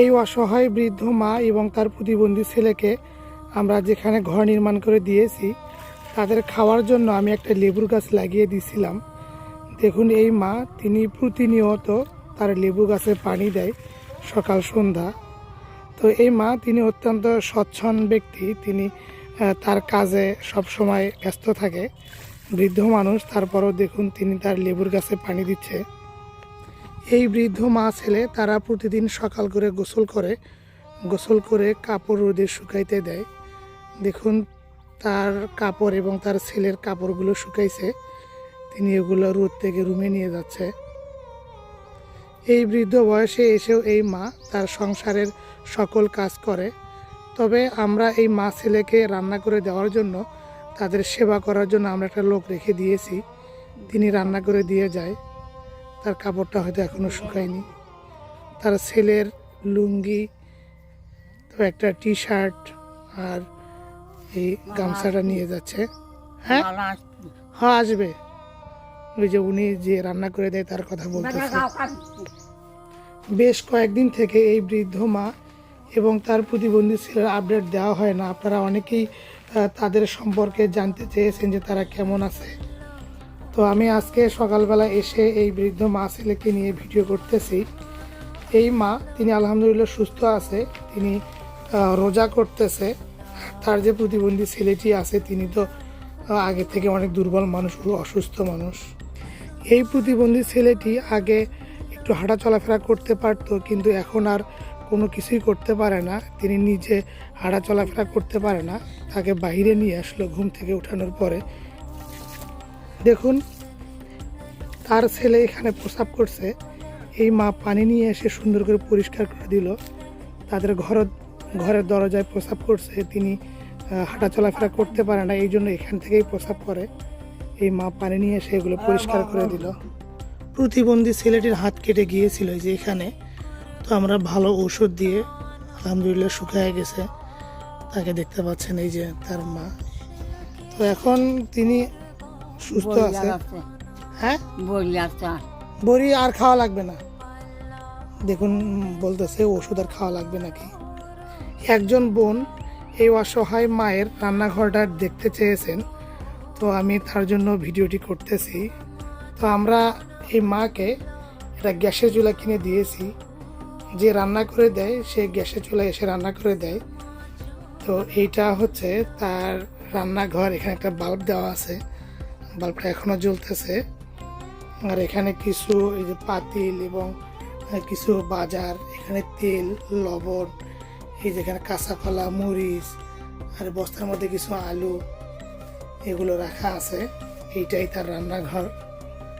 এই অসহায় বৃদ্ধ মা এবং তার প্রতিবন্ধী ছেলেকে আমরা যেখানে ঘর নির্মাণ করে দিয়েছি, তাদের খাওয়ার জন্য আমি একটা লেবুর গাছ লাগিয়ে দিয়েছিলাম দেখুন এই মা, তিনি প্রতিনিয়ত তার লেবু গাছে পানি দেয় সকাল, সন্ধ্যা। তো এই মা, তিনি অত্যন্ত সচ্ছন ব্যক্তি। তিনি তার কাজে সব সময় ব্যস্ত থাকে। বৃদ্ধ মানুষ, তারপরও দেখুন তিনি তার লেবুর গাছে পানি দিচ্ছে। এই বৃদ্ধ মা ছেলে তারা প্রতিদিন সকাল করে গোসল করে গোসল করে কাপড় রোদে শুকাইতে দেয়। দেখুন, তার কাপড় এবং তার ছেলের কাপড়গুলো শুকাইছে। তিনি এগুলো রোদ থেকে রুমে নিয়ে যাচ্ছে। এই বৃদ্ধ বয়সে এসেও এই মা তার সংসারের সকল কাজ করে। তবে আমরা এই মা ছেলেকে রান্না করে দেওয়ার জন্য, তাদের সেবা করার জন্য আমরা একটা লোক রেখে দিয়েছি। তিনি রান্না করে দিয়ে যায়। তার কাপড়টা হয়তো এখনও শুকায়নি। তার ছেলের লুঙ্গি তো একটা টি শার্ট আর এই গামছাটা নিয়ে যাচ্ছে। হ্যাঁ? হ্যাঁ আসবে। ওই যে উনি যে রান্না করে দেয় তার কথা বলতেছে। বেশ কয়েকদিন থেকে এই বৃদ্ধ মা এবং তার প্রতিবন্ধী ছেলের আপডেট দেওয়া হয় না। আপনারা অনেকেই তাদের সম্পর্কে জানতে চেয়েছেন যে তারা কেমন আছে। তো আমি আজকে সকালবেলা এসে এই বৃদ্ধ মা ছেলেকে নিয়ে ভিডিও করতেছি। এই মা, তিনি আলহামদুলিল্লাহ সুস্থ আছে, তিনি রোজা করতেছে, তার যে প্রতিবন্ধী ছেলেটি আছে, তিনি তো আগে থেকে অনেক দুর্বল মানুষ অসুস্থ মানুষ। এই প্রতিবন্ধী ছেলেটি আগে একটু হাঁটা চলাফেরা করতে পারতো, কিন্তু এখন আর কোনো কিছুই করতে পারে না। তিনি নিজে হাঁটা চলাফেরা করতে পারে না, তাকে বাইরে নিয়ে আসলো ঘুম থেকে ওঠানোর পরে। দেখুন, তার ছেলে এখানে প্রসাব করছে। এই মা পানি নিয়ে এসে সুন্দর করে পরিষ্কার করে দিল। তাদের ঘর, ঘরের দরজায় প্রসাব করছে। তিনি হাঁটা চলাফেরা করতে পারে না, এই জন্য এখান থেকেই প্রসাব করে। এই মা পানি নিয়ে এসে এগুলো পরিষ্কার করে দিল। প্রতিবন্ধী ছেলেটির হাত কেটে গিয়েছিল যে এখানে। তো আমরা ভালো ওষুধ দিয়ে, আলহামদুলিল্লাহ শুকায় গেছে। তাকে দেখতে পাচ্ছেন এই যে তার মা। তো এখন তিনি সুস্থ আছে? হ্যাঁ? বড়ি আর খাওয়া লাগবে না। দেখুন বলতেছে ওষুধ আর খাওয়া লাগবে নাকি? একজন বোন এই অসহায় মায়ের রান্নাঘরটা দেখতে চেয়েছেন তো আমি তার জন্য ভিডিওটি করতেছি। তো আমরা এই মাকে একটা গ্যাসের চুলা কিনে দিয়েছি। যে রান্না করে দেয় সে গ্যাসের চুলা এসে রান্না করে দেয়। তো এইটা হচ্ছে তার রান্নাঘর এখানে একটা বাল্ব দেওয়া আছে। বাল্বটা এখনও জ্বলতেছে। আর এখানে কিছু এই যে পাতিল এবং কিছু বাজার, এখানে তেল, লবণ, এই যেখানে কাঁচা কলা মরিচ, আর বস্তার মধ্যে কিছু আলু, এগুলো রাখা আছে। এইটাই তার রান্নাঘর।